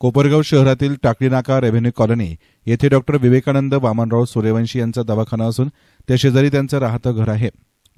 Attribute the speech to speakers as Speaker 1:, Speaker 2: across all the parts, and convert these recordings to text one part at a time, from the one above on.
Speaker 1: कोपरगाव शहरातील टाकळी नाका revenue colony येथे डॉक्टर विवेकानंद वामनराव सूर्यवंशी यांचा दवाखाना असून त्या शेजारी त्यांचं राहतं घर आहे.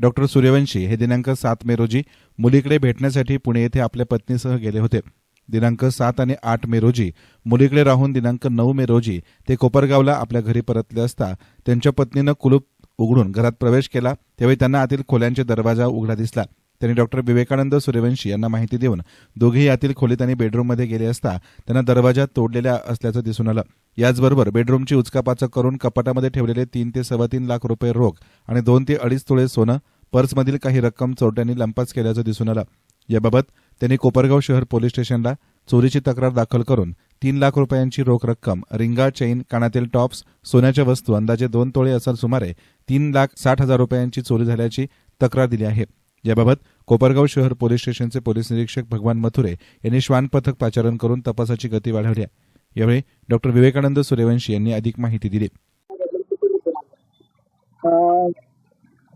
Speaker 1: डॉक्टर सूर्यवंशी हे दिनांक सात मे रोजी मुलीकडे भेटण्यासाठी पुणे येथे आपल्या पत्नीसह गेले होते. दिनांक सात आणि आठ मे रोजी मुलीकडे राहून दिनांक नऊ मे रोजी ते कोपरगावला आपल्या घरी परतले असता त्यांच्या पत्नीनं कुलूप उघडून घरात प्रवेश केला त्यावेळी त्यांना आतील खोल्यांचे दरवाजा उघडा दिसला. त्यांनी डॉक्टर विवेकानंद सूर्यवंशी यांना माहिती देऊन दोघेही यातील खोलीत आणि बेडरूममध्ये गेले असता त्यांना दरवाजा तोडलेल्या असल्याचं दिसून आलं. याचबरोबर बेडरूमची उचकापाचक करून कपाटामध्ये ठेवलेले तीन ते सव्वा तीन लाख रुपये रोख आणि दोन ते अडीच तोळे सोनं पर्समधील काही रक्कम चोरट्यांनी लंपास केल्याचं दिसून आलं. याबाबत त्यांनी कोपरगाव शहर पोलीस स्टेशनला चोरीची तक्रार दाखल करून तीन लाख रुपयांची रोख रक्कम रिंगा चैन कानातील टॉप्स सोन्याच्या वस्तू अंदाजे दोन तोळे असं सुमारे तीन लाख साठ हजार रुपयांची चोरी झाल्याची तक्रार दिली आहे. याबाबत कोपरगाव शहर पोलीस स्टेशनचे पोलीस निरीक्षक भगवान मथुरे यांनी श्वान पथक पाचारण करून तपासाची गती वाढवली आहे. यावेळी डॉक्टर विवेकानंद सूर्यवंशी यांनी अधिक माहिती दिली.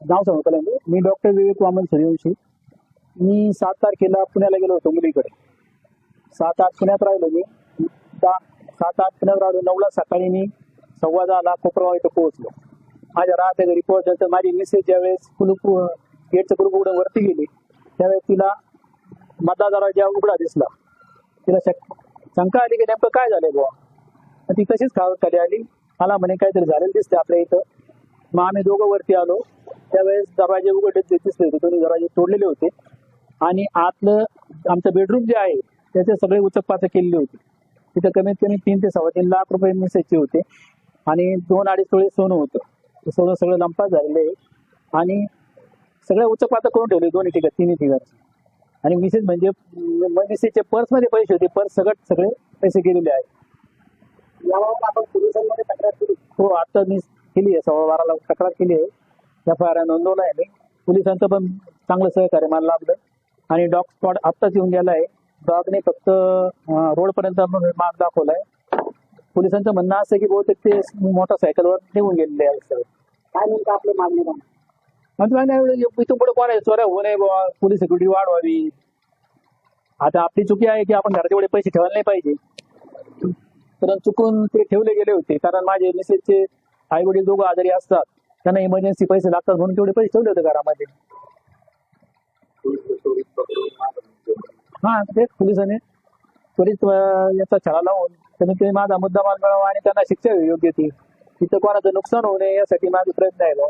Speaker 2: नाव सांगतो मी. डॉक्टर विवेक वामन सूर्यवंशी. मी सात तारखेला पुण्याला गेलो होतो मुलीकडे. सात आठ पुण्यात राहिलो मी. सात आठ पुण्यात राहिलो. नऊला सकाळी मी सव्वा दहाला कोपरगाव इथं पोहोचलो. माझ्या राहत्या घरी पोहोचल्यानंतर माझी मिसेस ज्यावेळेस कुलूप गेटचं कुलूप उघडून वरती गेली त्यावेळेस तिला मधला दरवाजा उघडा दिसला. तिला शक शंका आली की नेमकं काय झालं बुवा? ती तशीच खावत खाली आली? मला म्हणे काहीतरी झालेलं दिसते आपल्या इथं. मग आम्ही दोघं वरती आलो. त्यावेळेस दरवाजे उघडले दिसले होते. दोन्ही दरवाजे तोडलेले होते. आणि आतलं आमचं बेडरूम जे आहे त्याचे सगळे उचकपाचक केलेले होते. तिथं कमीत कमी तीन ते सव्वा तीन लाख रुपये मिसायचे होते. आणि दोन अडीच तोळे सोनं होतं. सोनं सगळं लंपास झालेलं आहे. आणि सगळं उचकपाचक करून ठेवले दोन्ही ठिकाणी तिन्ही ठिकाणी. आणि मिसेस म्हणजे मिसेसच्या पर्समध्ये पैसे होते पर्स सगळं सगळे पैसे गेलेले आहेत. याबाबत आपण पोलिसांमध्ये तक्रार केली. हो आता मी केली आहे सव्वा बाराला तक्रार केली आहे. एफ आय आर नोंदवला आहे मी. पोलिसांचं पण चांगलं सहकार्य मला लाभलं. आणि डॉग स्पॉट आत्ताच येऊन गेला आहे. डॉगने फक्त रोडपर्यंत मार्ग दाखवलाय. पोलिसांचं म्हणणं असं की बहुतेक ते मोटरसायकलवर निघून गेलेले आहे सगळे. काय नेमकं आपलं मागणी? म्हणजे मागणी एवढं इथून पुढे कोणा चोऱ्या होऊ नये बुवा पोलीस सिक्युरिटी वाढवावी. आता आपली चुकी आहे की आपण घरात एवढे पैसे ठेवायला नाही पाहिजे. तर चुकून ते ठेवले गेले होते. कारण माझे मिसेसचे आई वडील दोघं आजारी असतात. त्यांना इमर्जन्सी पैसे लागतात म्हणून तेवढे पैसे ठेवले होते घरामध्ये. हा तेच पोलिसांनी. त्वरित याचा छळा लावून त्यांनी ते माझा मुद्दा मान मिळावा आणि त्यांना शिक्षा योग्य ती. तिथं कोणाचं नुकसान होऊ नये यासाठी माझे प्रयत्न आहे बुवा.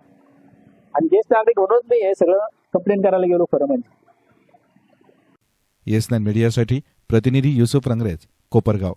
Speaker 2: आणि ज्येष्ठ नागरिक म्हणूनच मी हे सगळं कंप्लेंट करायला गेलो खरं म्हणजे.
Speaker 1: येस नाईन मीडियासाठी प्रतिनिधी युसुफ रंगरेज कोपरगाव.